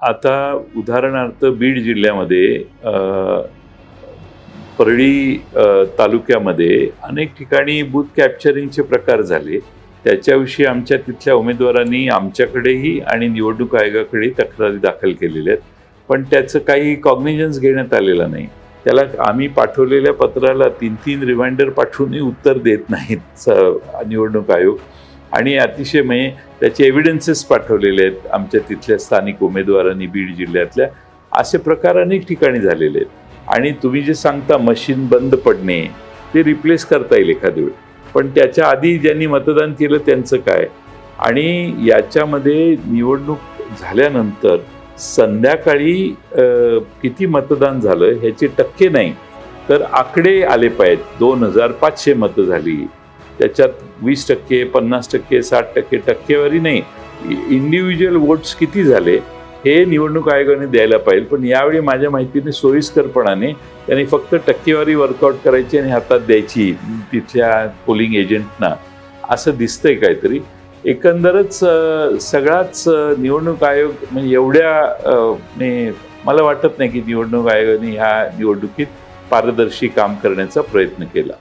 आता उदाहरणार्थ बीड जिल्ह्यामध्ये परळी तालुक्यामध्ये अनेक ठिकाणी बूथ कॅप्चरिंगचे प्रकार झाले. त्याच्याविषयी आमच्या तिथल्या उमेदवारांनी आमच्याकडेही आणि निवडणूक आयोगाकडेही तक्रारी दाखल केलेल्या आहेत. पण त्याचं काही कॉग्निजन्स घेण्यात आलेलं नाही. त्याला आम्ही पाठवलेल्या पत्राला तीन तीन रिमाइंडर पाठवूनही उत्तर देत नाहीत स- निवडणूक आयोग. आणि अतिशय म्हणजे त्याचे एव्हिडन्सेस पाठवलेले आहेत आमच्या तिथल्या स्थानिक उमेदवारांनी बीड जिल्ह्यातल्या. असे प्रकार अनेक ठिकाणी झालेले आहेत. आणि तुम्ही जे सांगता मशीन बंद पडणे ते रिप्लेस करता येईल एखाद्या वेळी. पण त्याच्या आधी ज्यांनी मतदान केलं त्यांचं काय? आणि याच्यामध्ये निवडणूक झाल्यानंतर संध्याकाळी किती मतदान झालं ह्याचे टक्के नाही. तर आकडे आले पाहिजेत. दोन हजार पाचशे मतं झाली. त्याच्यात वीस टक्के पन्नास टक्के साठ टक्के टक्केवारी नाही. इंडिव्हिज्युअल वोट्स किती झाले हे निवडणूक आयोगाने द्यायला पाहिजे. पण यावेळी माझ्या माहितीने सोयीस्करपणाने त्यांनी फक्त टक्केवारी वर्कआउट करायची आणि हातात द्यायची तिथल्या पोलिंग एजंटना असं दिसतंय काहीतरी. एकंदरच सगळाच निवडणूक आयोग म्हणजे एवढ्या मला वाटत नाही की निवडणूक आयोगाने ह्या निवडणुकीत पारदर्शी काम करण्याचा प्रयत्न केला.